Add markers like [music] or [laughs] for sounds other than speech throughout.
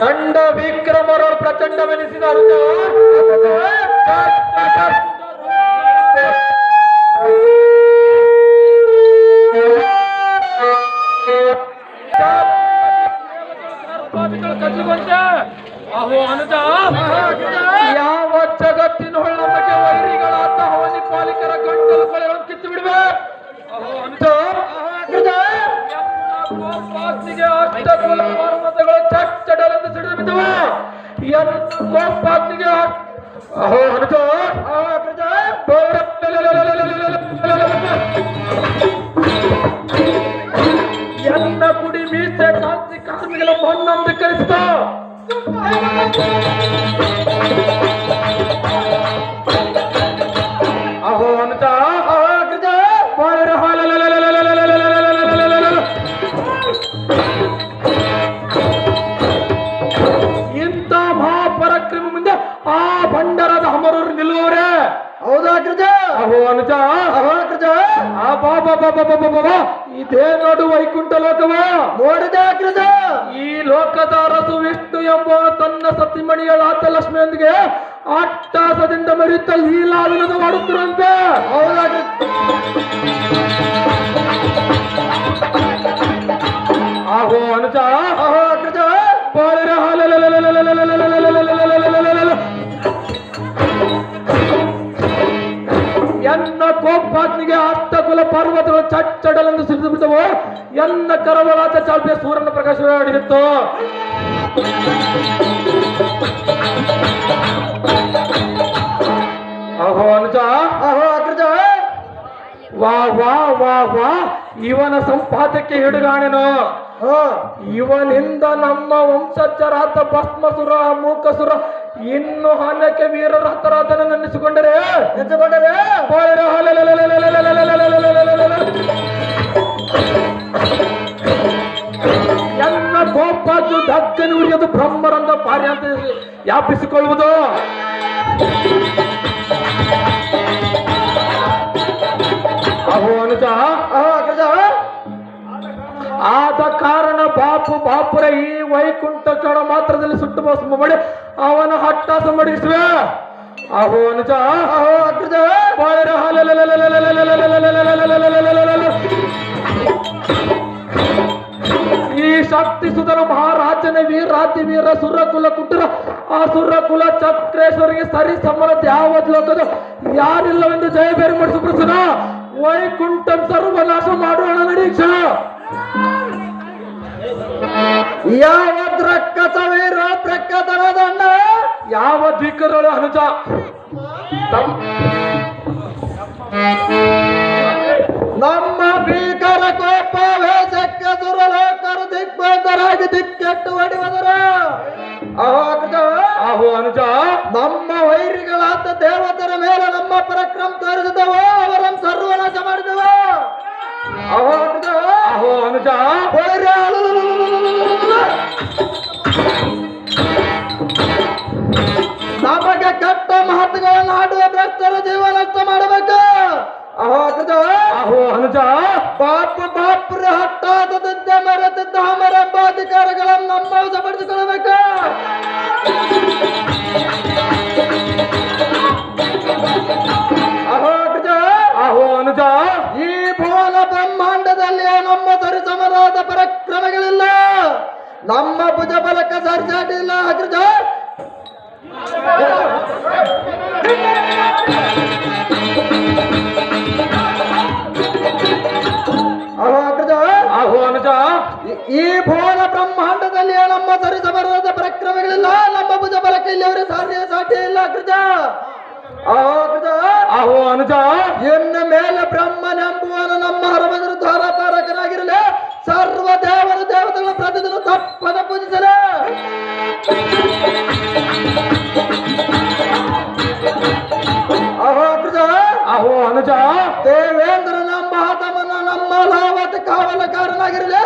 ಕಂಡ ವಿಕ್ರಮರ ಪ್ರಚಂಡವೆನಿಸಿದ ಎನ್ನ ಕೋಪಾಗ್ನಿಗೆ ಅ- ಅಹೋ ಅನುಜ ಎನ್ನ ಕುಡಿ ಮೀಸೆ ಕಾಂತಿ ಕಾರ್ಮಿಗಳ ಮಣ್ಣನ್ನು ಕರೆಸಿದ ಅನುಜ ಆ ಬಾಬಾ ಬಾಬಾ ಬಾಬಾ ಬಾಬಾ ಇದೇ ನೋಡು ವೈಕುಂಠ ಲೋಕವ. ನೋಡಿದ ಅಗ್ರಜ ಈ ಲೋಕದ ಅರಸು ವಿಷ್ಣು ಎಂಬ ತನ್ನ ಸತಿಮಣಿಗಳಾದ ಲಕ್ಷ್ಮಿಯೊಂದಿಗೆ ಅಟ್ಟಾಸದಿಂದ ಮರಿತ ಲೀಲಾವಿನದ ಮಾಡುತ್ತಿರಂತೆ ಹೌದಾ ಆಹೋ ಅನುಜ. ಅಹೋ ಕೋಪಾಗ್ನಿಗೆ ಅತ್ತ ಕುಲ ಪರ್ವತಗಳು ಚಚ್ಚಡಲೆಂದು ಸಿಡಿದು ಬಿದ್ದವು ಎನ್ನ ಕರವಲಾದ ಚಾಲ್ಪೆಯ ಸೂರ್ಯನ ಪ್ರಕಾಶ ಅಡಿಗಿತ್ತು ಅಹೋ ಅನುಜ. ಅಹೋ ಅಗ್ರಜ ವಾ ವಾ ವಾ ವಾ. ಇವನ ಸಂಪಾದಕ್ಕೆ ಹಿಡುಗಾಣೆನು. ಹಾ. ಇವನಿಂದ ನಮ್ಮ ವಂಶಜರಾದ ಭಸ್ಮಸುರ ಮೂಕಸುರ ಇನ್ನು ಹಾಲಕ್ಕೆ ವೀರರ ಹತರಾದನ ನೆನೆಸಿಕೊಂಡರೆ ಎಲ್ಲ ಎನ್ನ ಕೋಪಾಜು ದಕ್ಕನು ಉರಿಯೋದು ಬ್ರಹ್ಮರಂದ ಪಾರ್ಯ ಅಂತ ವ್ಯಾಪಿಸಿಕೊಳ್ಳುವುದು ಅಹೋ ಅನುಜ. ಆದ ಕಾರಣ ಬಾಪು ಬಾಪುರ ಈ ವೈಕುಂಠ ಚೋಡ ಮಾತ್ರದಲ್ಲಿ ಸುಟ್ಟು ಭಸ್ಮ ಮಾಡಿ ಅವನ ಹಟ್ಟಾಸ ಮಡಿಸುವೆ ಅಹೋ ಅನುಜ. ಅಹೋ ಬಾಳರ ಈ ಶಕ್ತಿ ಸುಧರ ಮಹಾರಾಜನ ವೀರಾತಿ ವೀರ ಸುರಕುಲ ಕುಟುರ ಆ ಸುರಕುಲ ಚಕ್ರೇಶ್ವರಿಗೆ ಸರಿ ಸಮರದ ಯಾವ ಲೋಕದ ಯಾರಿಲ್ಲವೆಂದು ಜಯ ಬೇರೆ ಮಾಡಿಸು ಪ್ರಸನ್ನ. ವೈಕುಂಠಂ ಸರ್ವನಾಶ ಮಾಡೋಣ ನಡೀಕ್ಷ. ಯಾವ ಕಚ ವೈರ ಪ್ರಕ್ಕತನದಣ್ಣ ಯಾವ ದಿಕ್ಕರಳು ಅನುಜ ನಮ್ಮ ಭೀಕರ ಕೋಪ ವೇಷಕ್ಕೆ ದುರಲೋಕರ ದಿಗ್ಬಂಧರಾಗಿ ದಿಕ್ಕೆಟ್ಟು ಹೊಡೆಯುವುದರ ಅಹೋ ಅನುಜ ನಮ್ಮ ವೈರಿಗಳಾದ ದೇವತರ ಮೇಲೆ ನಮ್ಮ ಪರಾಕ್ರಮ ತೋರಿಸಿದವೋ ಅವರನ್ನು ಸರ್ವನಾಶ ಮಾಡಿದವು ಅಹೋ ಅನುಜ ನಮಗೆ ಕೆಟ್ಟ ಮಹತ್ವಗಳನ್ನು ಆಡುವ ಭ್ರಷ್ಟರ ಜೀವನ ಮಾಡಬೇಕು ಅಹೋ ಕೃಜ ಆಹೋ ಅನುಜ ಪಾಪ ಬಾಪ್ರ ಹಟ್ಟಾದದಂತ ಮರೆತಿದ್ದ ಅಮರಂಬ ಅಧಿಕಾರಗಳನ್ನು ನಮ್ಮ ನಮ್ಮ ಭುಜ ಬಲಕ ಸರ್ಜಾಡಿಲ್ಲ ಅಗ್ರಜ ಈ- ಈ ಬ್ರಹ್ಮಾಂಡದಲ್ಲಿ ನಮ್ಮ ಸರಿಸಮರಾದ ಪ್ರಕ್ರಮಗಳಿಲ್ಲ. ನಮ್ಮ ಭುಜ ಬಲಕ ಇಲ್ಲಿ ಅವರ ಸಾಧ್ಯ ಸಾಧ್ಯ ಇಲ್ಲ ಅಗ್ರಜ ಅಹೋ ಅನುಜ. ಎನ್ನ ಮೇಲೆ ಬ್ರಹ್ಮನೆಂಬುವನು ನಮ್ಮ ಹರಮದ್ರ ಧಾರಾತಾರಕನಾಗಿರಲಿ ಸರ್ವ ದೇವರು ದೇವತೆಗಳ ಪ್ರತಿದಿನ ತಪ್ಪದ ಪೂಜಿಸಲ. ಅಹೋ ಅನುಜ. ಅಹೋ ಅನುಜ. ದೇವೇಂದ್ರನ ಮಹಾತಮನ ನಮ್ಮ ಲಾವತ ಕಾವಲಕಾರನಾಗಿರಲಿ.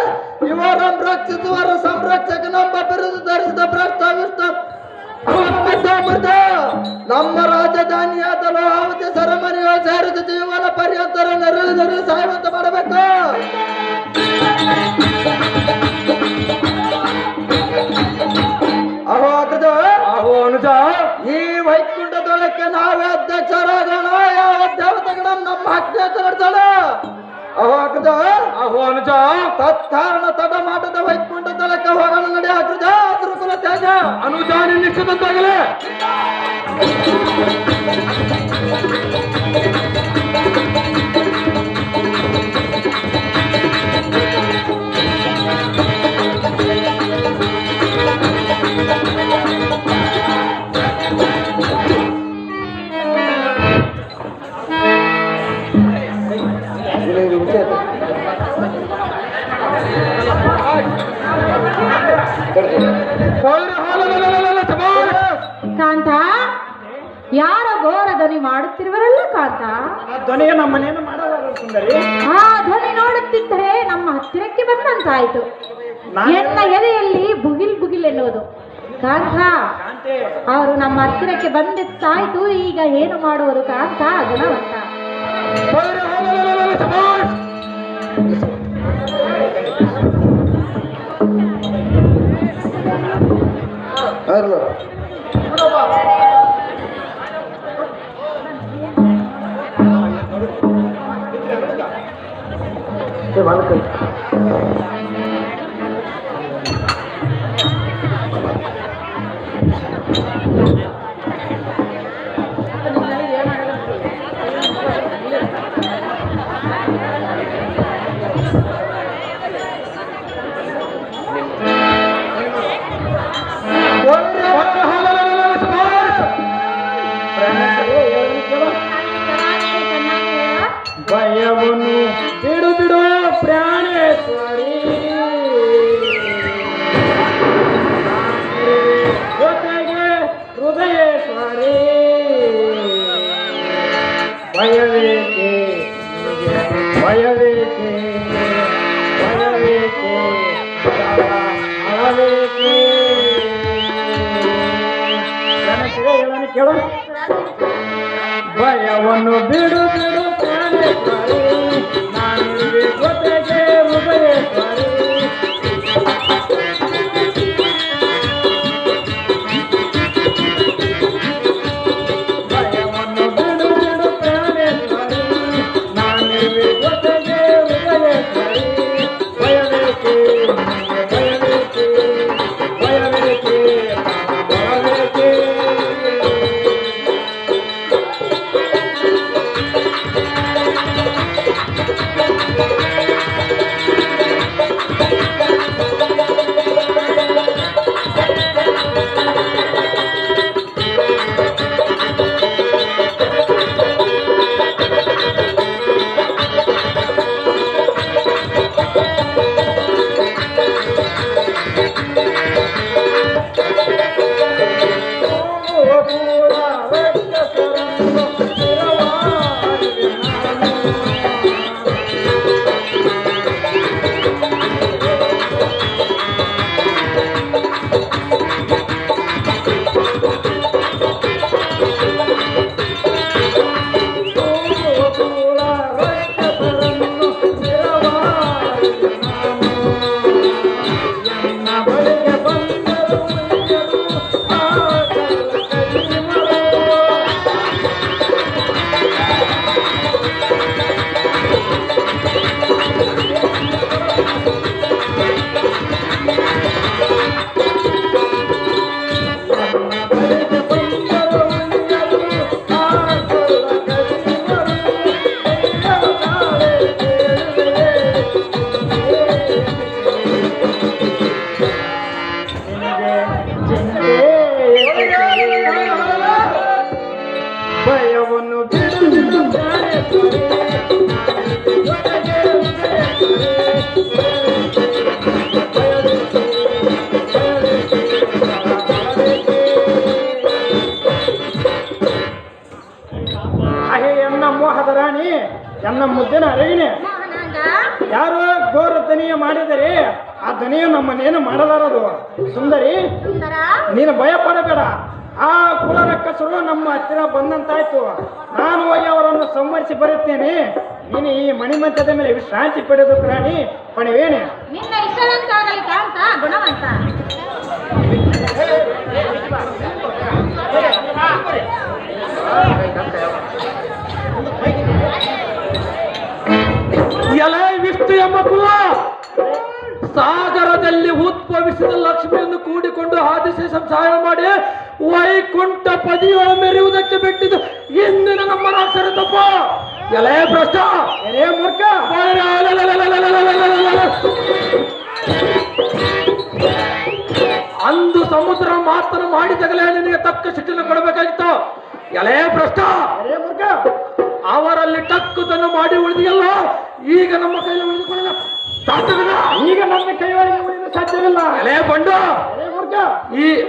ಇವರ ರಕ್ಷಿಸುವರ ಸಂರಕ್ಷಕ ನಮ್ಮ ಬಿರುದು ಧರಿಸಿದ ಭ್ರಷ್ಟ ವಿಷ್ಟ ನಮ್ಮ ರಾಜಧಾನಿಯಾದ ಲೋಹಾವತಿ ಸರಮನೆಯ ಸೇರಿದ ಜೀವನ ಪರ್ಯಂತರ ನೆರಳು ನೆರಳು ಸಾಯುವಂತ ಮಾಡಬೇಕು. ಈ ವೈಕುಂಠದೊಳಕ್ಕೆ ನಾವೇ ಅಧ್ಯಕ್ಷರಾಗೋಣ ಯಾವ ದೇವತೆಗಳನ್ನ ನಮ್ಮ ಅಜ್ಞಾತರಾಡ್ತಾಳ ಅವಾಗದ ಅಹೋನುಜ ತತ್ಕಾರಣ ತಡಮಾಟದ ವೈಕುಂಠದೊಳಕ್ಕೆ ಹೋಗೋಣ ನಡೆ ಅಗ್ರಜ ಅದ್ರ ಕುಲ ತ್ಯಾಗ. ಅನುಜಾನಿ ನಿಶ್ಚಿತ ಎನ್ನಂತಾಯಿತು ಎನ್ನ ಎದೆಯಲ್ಲಿ ಬುಗಿಲ್ ಬುಗಿಲ್ ಎನ್ನುವುದು. ಕಾಂತ, ಅವರು ನಮ್ಮ ಹತ್ತಿರಕ್ಕೆ ಬಂದಿತ್ತಾಯ್ತು ಈಗ ಏನು ಮಾಡುವುದು ಕಾಂತ? ಅದನ್ನ ಅಂತ সে ভালো থাকবে Thank [laughs] you. ಸುಳ್ಳು ನಮ್ಮ ಹತ್ತಿರ ಬಂದಂತಾಯ್ತು. ನಾನು ಹೋಗಿ ಅವರನ್ನು ಸಂಹರಿಸಿ ಬರುತ್ತೇನೆ. ನೀನು ಈ ಮಣಿಮಂಚದ ಮೇಲೆ ವಿಶ್ರಾಂತಿ ಪಡೆದು ಪ್ರಾಣಿ ಪಣಿವೇನೆ ಎಲೆ ವಿಷ್ಣು ಎಂಬ ಕುಲ ಸಾಗರದಲ್ಲಿ ಉದ್ಭವಿಸಿದ ಲಕ್ಷ್ಮಿಯನ್ನು ಕೂಡಿಕೊಂಡು ಆದಿಸಿ ಸಂಸಾರ ಮಾಡಿ ವೈಕುಂಠ ಪದಿಯೊಳ ಮೆರೆಯುವುದಕ್ಕೆ ಬಿಟ್ಟಿದ್ದು ಇಂದಿನ ನಮ್ಮ ರಾಜರ ತಪ್ಪ. ಎಲೆ ಭ್ರಷ್ಟ. ಎಲೆ ಮೂರ್ಖ. ಅಂದು ಸಮುದ್ರ ಮಾತನ್ನು ಮಾಡಿದಾಗಲೇ ನಿನಗೆ ತಕ್ಕ ಶಿಕ್ಷಣ ಕೊಡಬೇಕಾಗಿತ್ತು. ಎಲೆ ಭ್ರಷ್ಟ. ಎಲೆ ಮೂರ್ಖ. ಅವರಲ್ಲಿ ಟಕ್ಕುದನ್ನು ಮಾಡಿ ಉಳಿದಿಯಲ್ಲ ಈಗ ನಮ್ಮ ಕೈಯಲ್ಲಿ ಉಳಿದುಕೊಳ್ಳಲ್ಲ ಸಾಧ್ಯವಿಲ್ಲ. ಈಗ ನಮ್ಮ ಕೈಯೊಳಗೆ ಉಳಿದ ಸಾಧ್ಯವಿಲ್ಲ. ಎಲೆ ಬಂಡು. ಈ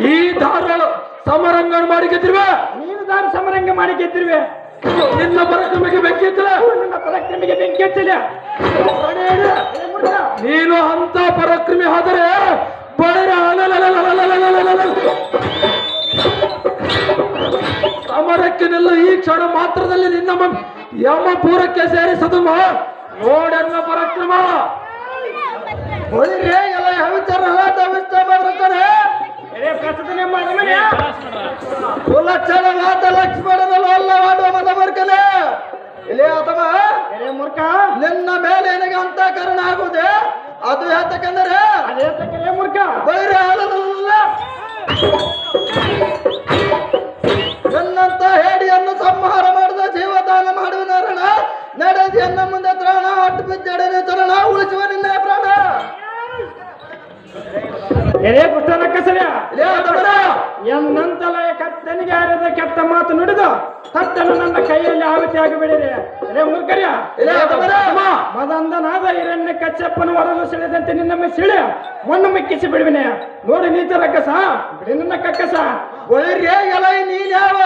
ಈ ದಾರ ಸಮರಂಗ ಮಾಡಿ ಗೆದ್ದಿರುವೆ. ನೀನು ದಾರಿ ಸಮರಂಗ ಮಾಡಿ ಗೆದ್ದಿರುವೆ. ನಿನ್ನ ಪರಾಕ್ರಮಕ್ಕೆ ಬೆಂಕಿ ಹಚ್ಚಲ ನಿನ್ನ ಪರಕ್ರಮಿಗೆ ಬೆಂಕಿ ಎತ್ತಲ ನೀನು ಅಂತ ಪರಾಕ್ರಮಿ ಆದರೆ ಬಡರ ಸಮರಕ್ಕೆ ನಿಲ್ಲ ಈ ಕ್ಷಣ ಮಾತ್ರದಲ್ಲಿ ನಿನ್ನ ಯಮ ಪೂರಕ್ಕೆ ಸೇರಿ ಸೇರಿಸದು ನೋಡನ್ನ ಪರಾಕ್ರಮ. ಹೊಳಿರೇ ಎಲ್ಲ ಹೇಳ್ತಾರ ಹೇಳ್ತಾ ಬರ್ತಾರೆ ಲಕ್ಷ್ಮಣನಲ್ಲ ಬರ್ಕನೆ ಅಥವಾ ನಿನ್ನ ಮೇಲೆ ನಿನಗೆ ಅಂತ ಕರುಣ ಆಗುವುದೇ? ಅದು ಯಾತಕಂದರೆ ಮೂರ್ಖ. ಬೈರೆ ನನ್ನಂತ ಹೇಡಿಯನ್ನು ಸಂಹಾರ ಮಾಡಿದ ಜೀವದಾನ ಮಾಡುವ ನಾರಣ ನಡೆದಿಯನ್ನ ಮುಂದೆ ತ್ರಾಣ ಅಟ್ಟು ಬಿದ್ದೆಡನೆ ಚರಣ ಉಳಿಸುವ ನಿನ್ನ ಪ್ರಾಣ. ಎರೆ ಪುಸ್ತಕ ಕಸರ್ಯ ಇಲ್ಲಿ ಅಥವಾ ಎನ್ನಂತಲ ಕತ್ತನಿಗೆ ಆರದ ಕೆಟ್ಟ ಮಾತು ನುಡಿದು ತಟ್ಟನ್ನು ನನ್ನ ಕೈಯಲ್ಲಿ ಆಹುತಿ ಆಗಿಬಿಡಿರಿ ಇಲ್ಲಿ ಅಥವಾ ಮದಂದನಾದ ಹಿರಣ್ಯ ಕಚ್ಚಪ್ಪನ ಹೊರಲು ಸೆಳೆದಂತೆ ನಿನ್ನೊಮ್ಮೆ ಸಿಳೆ ಮಣ್ಣು ಮಿಕ್ಕಿಸಿ ಬಿಡುವಿನೆ. ನೋಡಿ ನೀಚ ರಕ್ಕಸ ಬಿಡಿ ನನ್ನ ಕಕ್ಕಸ ಬೈರೆ ಎಲೈ ನೀನ್ ಯಾವ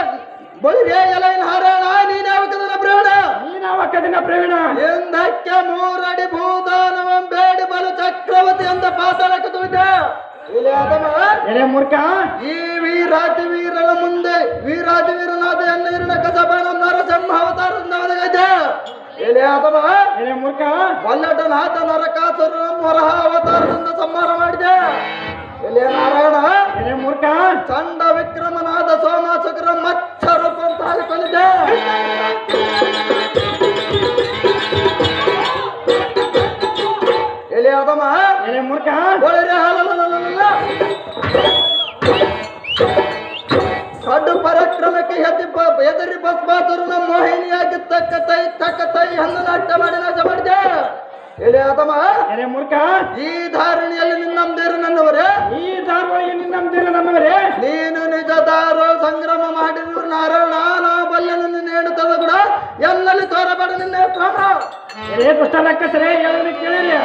ಬೈರೆ ಎಲೈ ನಾರಾಯಣ ನೀನ್ ಯಾವ ಕದನ ಪ್ರಾಣ ನೀನಾವ ಕದಿನ ಪ್ರವೀಣ? ಎಂದಕ್ಕೆ ಮೂರಡಿ ಭೂದಾನವಂ ಬೇಡಿ ಬಲು ಚಕ್ರವರ್ತಿ ಅಂತ ಪಾತಾಳಕ್ಕೆ ತುಳಿದ? ಎಲೆ ಮೂರ್ಖ? ಈ ವೀರಾತಿ ವೀರನ ಮುಂದೆ ವೀರಾತಿ ವೀರನಾದ ಎನ್ನೀರಿನ ಕಸಬನ ನರಸಿಂಹ ಒದಗೈತೆ ಇಲ್ಲಿ ಅದಮ ಎಲೆ ಮೂರ್ಖ? ವಲ್ಲಟನಾಥ ನರಕಾಸುರ ವರಹ ಅವತಾರದಿಂದ ಸಂಹಾರ ಮಾಡಿದೆ. ಎಲೆ ನಾರಾಯಣ? ಎಲೆ ಮೂರ್ಖ? ಚಂಡ ವಿಕ್ರಮನಾದ ಸೋಮಾಸುಕರ ಮಚ್ಚ ರೂಪ ಅಂತ ಹಾಕಿಕೊಂಡಿದ್ದೆ ಎಲೆ ಅದಮ್ಮ ಎಲೆ ಮೂರ್ಖ? ಒಳರೆ ಹಾಲಲ್ಲ ಕಡು ಪರಾಕ್ರಮಕ್ಕೆ ಎದ್ದಿ ಬ- ಎದರಿ ನಮ್ಮ ಮೋಹಿನಿಯಾಗಿ ತಕ್ಕ ತೈ ತಕ್ಕ ತೈ ಹಣ್ಣು ನಾಟ್ಯ ಮಾಡಿ ನಾಶ ಮಾಡಿದೆ ಎಲೆ ಅದಮ್ಮ ಎಲೆ ಮೂರ್ಖ ಈ ಧಾರಣಿಯಲ್ಲಿ ನಿನ್ನಂದಿರು ನನ್ನವರೇ. ಈ ಧಾರಣೆಯಲ್ಲಿ ನಿನ್ನಂದಿರ ನನ್ನವರೇ. ನೀನು ನಿಜ ದಾರ ಸಂಗ್ರಮ ಮಾಡಿರು ನಾರಾಯಣ ನಾ ಬಲ್ಲೆನು ನಿನ್ನ ಹೇಳುತ್ತದ ಕೂಡ ಎಲ್ಲಲ್ಲಿ ತೋರಬೇಡ ನಿನ್ನ ಎಲೆ ದುಷ್ಟ ರಕ್ಕಸರೇ ಕೇಳಿರಿ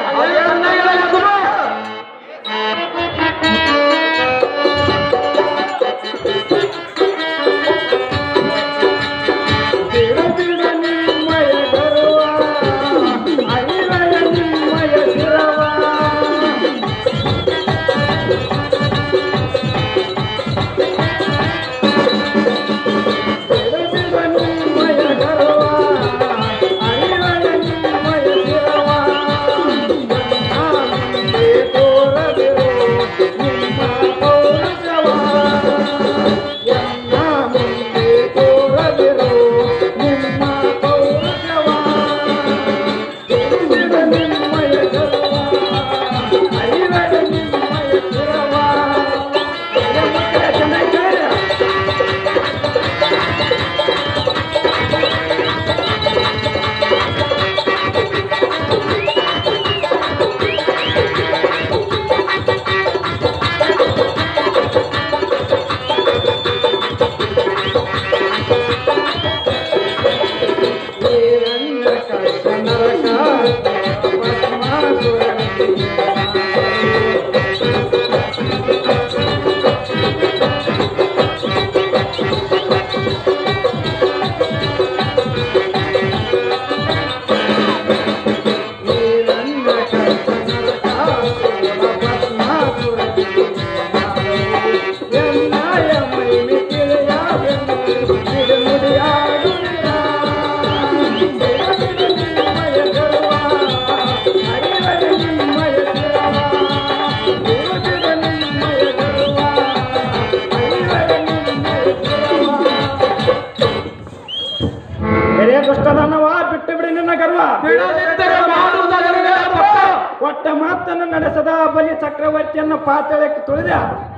ಬಲಿ ಪಾತಳಕ್ಕೆ ತುಳಿದ,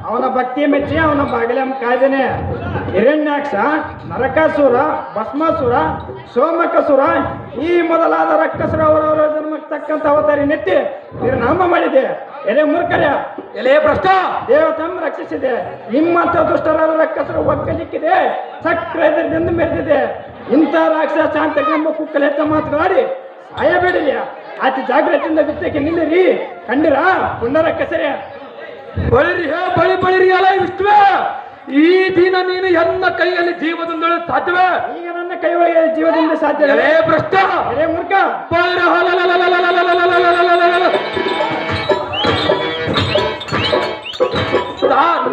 ಅವನ ಭಕ್ತಿ ಮೆಚ್ಚಿ ಅವನ ಬಾಗಿಲಂ ಕಾಯ್ದೇನೆ. ಹಿರಣ್ಯಾಕ್ಷ, ನರಕಾಸುರ, ಭಸ್ಮಾಸುರ, ಸೋಮಕಸುರ, ಈ ಮೊದಲಾದ ರಕ್ಕಸುರ ಅವರವರ ಜನ್ಮಕ್ಕೆ ಅವತಾರಿ ನೆತ್ತಿ ನಿರ್ನಾಮ ಮಾಡಿದೆ. ಎಲೆ ಮೂರ್ಖರ್ಯ ಎಲೆ ಭ್ರಷ್ಟ ದೇವತಮ್ಮ ರಕ್ಷಿಸಿದೆ. ನಿಮ್ಮಂತ ದುಷ್ಟರಾದ ರಕ್ಕಸರು ಒಕ್ಕಲಿಕ್ಕಿದೆ ಚಕ್ರ ಎದುರದಿಂದ ಮೆರೆದಿದೆ. ಇಂಥ ರಾಕ್ಷಸ ಅಂತ ನಮ್ಮ ಕುಕ್ಕಲೆತ್ತ ಮಾತನಾಡಿ ಸಾಯಬೇಡಿಲ್ಲ ಆತ ಜಾಗ್ರತೆಯಿಂದ ಬಿತ್ತಕ್ಕೆ ನಿಲ್ಲರಿ ಕಂಡಿರ ಪುಂಡರ ಕಸರೆ ಬಳಿರಿ ಹೇ ಬಳಿ ಬಳಿರಿ ಅಲ್ಲ ವಿಷ್ಣುವೆ ಈ ದಿನ ನೀನು ಎನ್ನ ಕೈಯಲ್ಲಿ ಜೀವದಿಂದಳು ಸಾಧ್ಯವ ಈಗ ನನ್ನ ಕೈ ಒಳಗೆ ಜೀವದಿಂದ ಸಾಧ್ಯ ರೇ ಭ್ರಷ್ಟ ರೇ ಮೂರ್ಖ ಬಳಿರ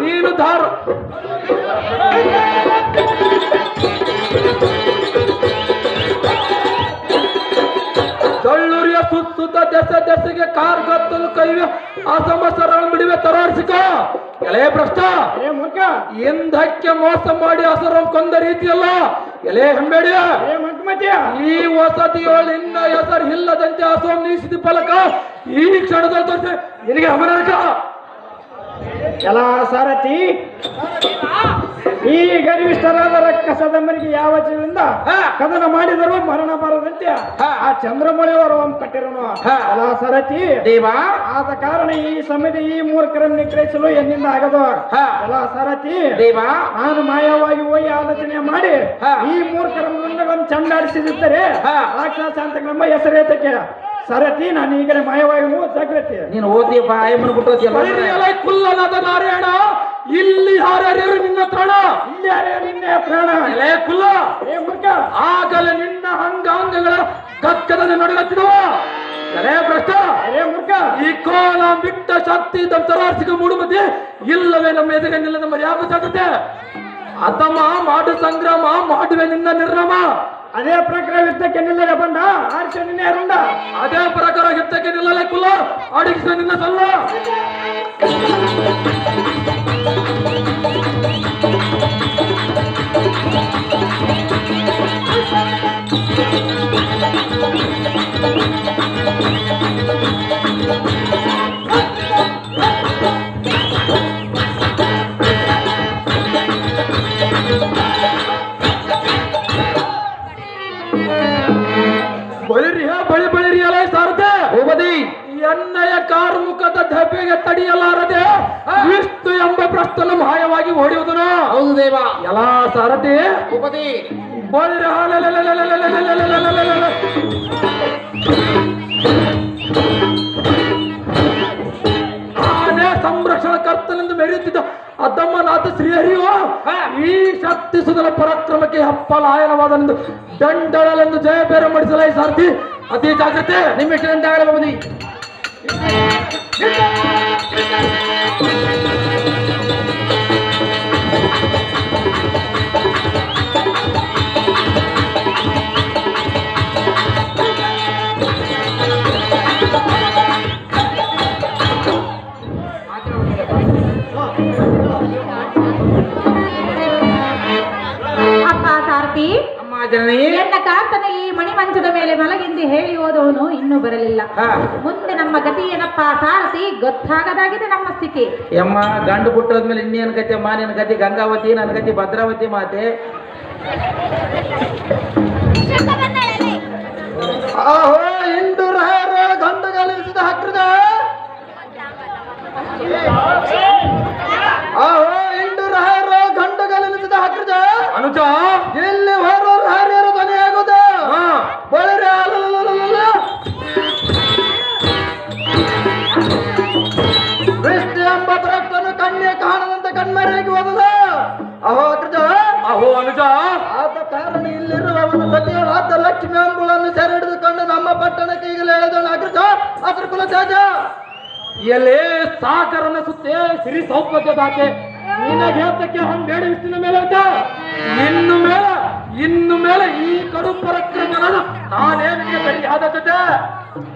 ನೀನು ಧಾರ ಕಳ್ಳೂರಿಯ ದೆಸ ದೆಸೆ ದೆಸೆಗೆ ಕಾರ್ ಗತ್ತಲು ಕೈವೆ. ಆ ಸರಳ ಬಿಡಿವೆ ತರಾಡಿಸಿಕ ಎಲೆ ಭ್ರಷ್ಟ. ಹಿಂದಕ್ಕೆ ಮೋಸ ಮಾಡಿ ಹಸರ ಕೊಂದ ರೀತಿಯಲ್ಲ. ಎಲೆ ಹೆಂಬೇಡಿಯ ಮಂಕಮತಿಯ ಈ ವಸತಿಯೊಳ ಇನ್ನ ಹೆಸರು ಇಲ್ಲದಂತೆ ಆಸೋ ನೀಸಿದ ಫಲಕ ಈ ಕ್ಷಣದಲ್ಲಿ ತೋರಿಸಿ. ನಿನಗೆ ಅಮರಕ ಎಲ್ಲ ಸಾರಥಿ ಈ ರಕ್ಕ ಸದಂಬರಿಗೆ ಯಾವ ಜೀವದಿಂದ ಹಾ. ಕದನ ಮಾಡಿದರೂ ಮರಣ ಬರದಂತೆ. ಆ ಚಂದ್ರಮೌಳಿಯವರು ಕಟ್ಟಿರೋನು. ಎಲ್ಲ ಸಾರಥಿ ದೇವಾ ಆದ ಕಾರಣ ಈ ಸಮಯದ ಈ ಮೂರ್ಖರನ್ನು ನಿಗ್ರಹಿಸಲು ಎನ್ನಿಂದ ಆಗದು. ಎಲ್ಲ ಸಾರಥಿ ದೇವಾ ನಾನು ಮಾಯವಾಗಿ ಹೋಗಿ ಆಲೋಚನೆ ಮಾಡಿ. ಈ ಮೂರ್ಖರ ಮುಂದಗಳನ್ನು ಚಂಡಾಡಿಸಿದಿದ್ದರೆ ಹಾ. ರಾಕ್ಷಸ ಅಂತ ನಮ್ಮ ಹೆಸರೇತಕ್ಕೆ ಸರತಿ ನಾನು ಈಗಲೇ ಮಾಯವಾಗಿ ಜಾಗ್ರತೆ ನೀನು ಓದಿ ಬಾಯಿ ಬಳಿರಿ ಕುಲ್ಲನಾದ ನಾರಾಯಣ ಇಲ್ಲಿ ಯಾರ್ಯಾರು ನಿನ್ನ ತ್ರಣ ಇಲ್ಲಿ ನಿನ್ನೆ ಪ್ರಾಣ? ಎಲೆ ಕುಲ್ಲ ಏ ಮುರ್ಕ ಆಗಲೇ ನಿನ್ನ ಅಂಗಾಂಗಗಳ ಕಕ್ಕದಲ್ಲಿ ನಡುಗತ್ತಿದವ ಎಲೆ ಭ್ರಷ್ಟ! ಅರೇ ಮುರ್ಕ ಈ ಕೋಲ ಬಿಟ್ಟ ಶಕ್ತಿ ಮೂಡು ಮೂಡುಮತಿ ಇಲ್ಲವೇ ನಮ್ಮ ಎದುರಿಗೆ ನಿಲ್ಲದ ಯಾವ ಸಾಧ್ಯತೆ. ಅತಮ ಮಾಡು ಸಂಗ್ರಾಮ ಮಾಡುವೆ ನಿನ್ನ ನಿರ್ನಾಮ ಅದೇ ಪ್ರಕಾರ ಯುದ್ಧಕ್ಕೆ ನಿಲ್ಲದೆ ಬಂದ ಆರ್ಷ ನಿನ್ನೆ ರುಂಡ ಅದೇ ಪ್ರಕಾರ ಯುದ್ಧಕ್ಕೆ ನಿಲ್ಲಲೇ ಕುಲ್ಲ ಅಡಗಿಸ ನಿನ್ನ ಸಲ್ಲ. Thank you. ಈ ಶಕ್ತಿ ಸುಧಲ ಪರಾಕ್ರಮಕ್ಕೆ ಹಪ್ಪಲಾಯನವಾದನೆಂದು ದಂಡಳೆಂದು ಜಯ ಬೇರೆ ಮಾಡಿಸಲ ಈ ಸಾರಥಿ ಅತಿ ಜಾಗ್ರತೆ ನಿಮ್ಮ ಇಷ್ಟದಂತೆ ಆಗಲಿ ಈ ಮಣಿಮಂಚದ ಮೇಲೆ ಮಲಗಿಂದು ಹೇಳಿ ಹೋದವನು ಇನ್ನೂ ಬರಲಿಲ್ಲ. ಮುಂದೆ ನಮ್ಮ ಗತಿ ಏನಪ್ಪ? ಸಾರಥಿ ಗೊತ್ತಾಗದಾಗಿದೆ ನಮ್ಮ ಸ್ಥಿತಿ. ಯಮ್ಮ ಗಂಡು ಬಿಟ್ಟೋದ್ಮೇಲೆ ಇನ್ನೇನ್ ಗತಿ? ಅಮ್ಮ ನಿನ್ನ ಗತಿ ಗಂಗಾವತಿ ನನ್ನ ಗತಿ ಭದ್ರಾವತಿ ಮಾತೆ. ಆಹೋ ದಾದ ಎಲೆ ಸಾಕರ ಸುತ್ತೆ ಸಿರಿ ಸೌಭಾಗ್ಯ ನಿನ್ನ ನಿನಗೆ ಹೇಳ್ತಕ್ಕೆ ಹಂಗ ಬೇಡ ಇಷ್ಟಿನ ಮೇಲೆ ಅಂತ. ಇನ್ನು ಮೇಲೆ ಇನ್ನು ಮೇಲೆ ಈ ಕಡು ಪರಕ್ರಮನ ನಾನೇನಿಗೆ ಬಳಿ ಆದತ್ತೆ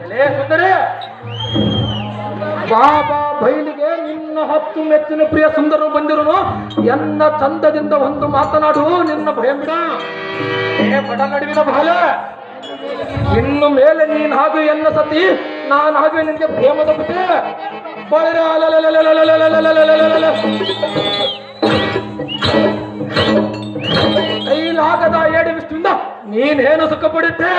ಎಲೆ ಸುಂದರಿ, ಬಾಬಾ ಬೈಲಿಗೆ ನಿನ್ನ ಹತ್ತು ಮೆಚ್ಚಿನ ಪ್ರಿಯ ಸುಂದರರು ಬಂದಿರುನು, ಎನ್ನ ಚಂದದಿಂದ ಒಂದು ಮಾತನಾಡು, ನಿನ್ನ ಭಯ ಬಿಡ. ಏ ಬಡ ನಡುವಿನ ಬಹಳ ಇನ್ನು ಮೇಲೆ ನೀನ್ ಹಾಗೂ ಎನ್ನ ಸತಿ ನಾನಾಗುವೆ ನಿನಗೆ ಪ್ರೇಮ ತಪ್ಪುತ್ತೆ ಬಳಿರ ಕೈಲಾಗದ ಏಡಿ ವಿಷ್ಟಿಂದ ನೀನೇನು ಸುಖ ಪಡುತ್ತೆ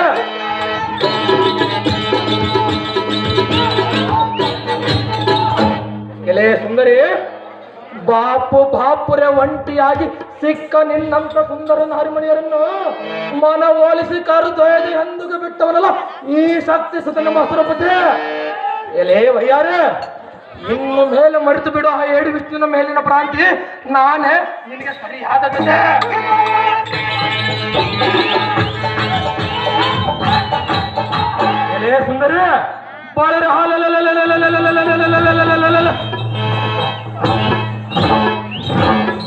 ಎಲೆ ಸುಂದರಿ ಬಾಪು ಬಾಪುರೆ ಒಂಟಿಯಾಗಿ ಸಿಕ್ಕ ನಿನ್ನಂತ ಸುಂದರನ ಹರಿಮಣಿಯರನ್ನು ಮನ ಓಲಿಸಿ ಕಾರು ದೊಯದಿ ಎಂದಿಗೂ ಬಿಟ್ಟವನಲ್ಲ ಈ ಶಕ್ತಿ ಸುತ ನಮ್ಮ ಹಸುರಪತಿ ಎಲೇ ವಯ್ಯಾರೆ ಇನ್ನು ಮೇಲೆ ಮರೆತು ಬಿಡೋ ಆ ಏಡಿ ವಿಷ್ಣುವಿನ ಮೇಲಿನ ಪ್ರಾಂತಿ. ನಾನೇ ನಿನಗೆ ಸರಿಯಾದ ಎಲೇ ಸುಂದರ, ಬಾಳರ ಹಾಲ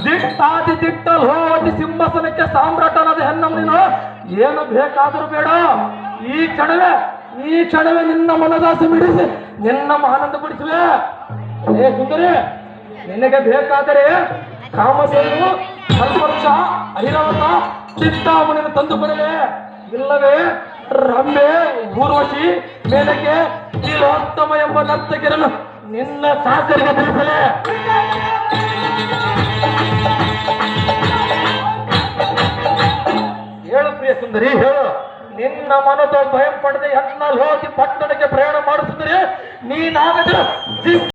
ದಿಟ್ಟಾದಿ ದಿಟ್ಟ ಲೋವತಿ ಸಿಂಹಾಸನಕ್ಕೆ ಸಾಮ್ರಾಟನಾದ ಹೆಣ್ಣಮ್ಮ ನೀನು. ಏನು ಬೇಕಾದರೂ ಬೇಡ. ಈ ಕ್ಷಣವೇ ಈ ಕ್ಷಣವೇ ನಿನ್ನ ಮನದಾಸೆ ಬಿಡಿಸಿ, ನಿನ್ನ ಆನಂದ ಬಿಡಿಸುವೆ ಏ ಸುಂದರಿ, ನಿನಗೆ ಬೇಕಾದರೆ ಕಾಮಸೇನು ಕಲ್ಪವೃಕ್ಷ ಐರಾವತ ಚಿತ್ತಾಮಣಿನ ತಂದು ಬರಲೇ ಇಲ್ಲವೇ ರಂಬೆ ಊರ್ವಶಿ ಮೇಲಕ್ಕೆ ತಿಲೋತ್ತಮ ಎಂಬ ನರ್ತಕಿರಲು ನಿನ್ನ ಸಾಕರಿಗೆ ತಿಳಿಸಲೇ. ಹೇಳು ಪ್ರಿಯ ಸುಂದರಿ, ಹೇಳು. ನಿನ್ನ ಮನದ ಭಯ ಪಡೆದ ಹೆಣ್ಣಲ್ಲಿ ಹೋಗಿ ಪಟ್ಟಣಕ್ಕೆ ಪ್ರಯಾಣ ಮಾಡಿಸಿದ್ರೆ ನೀನಾಗದಿರ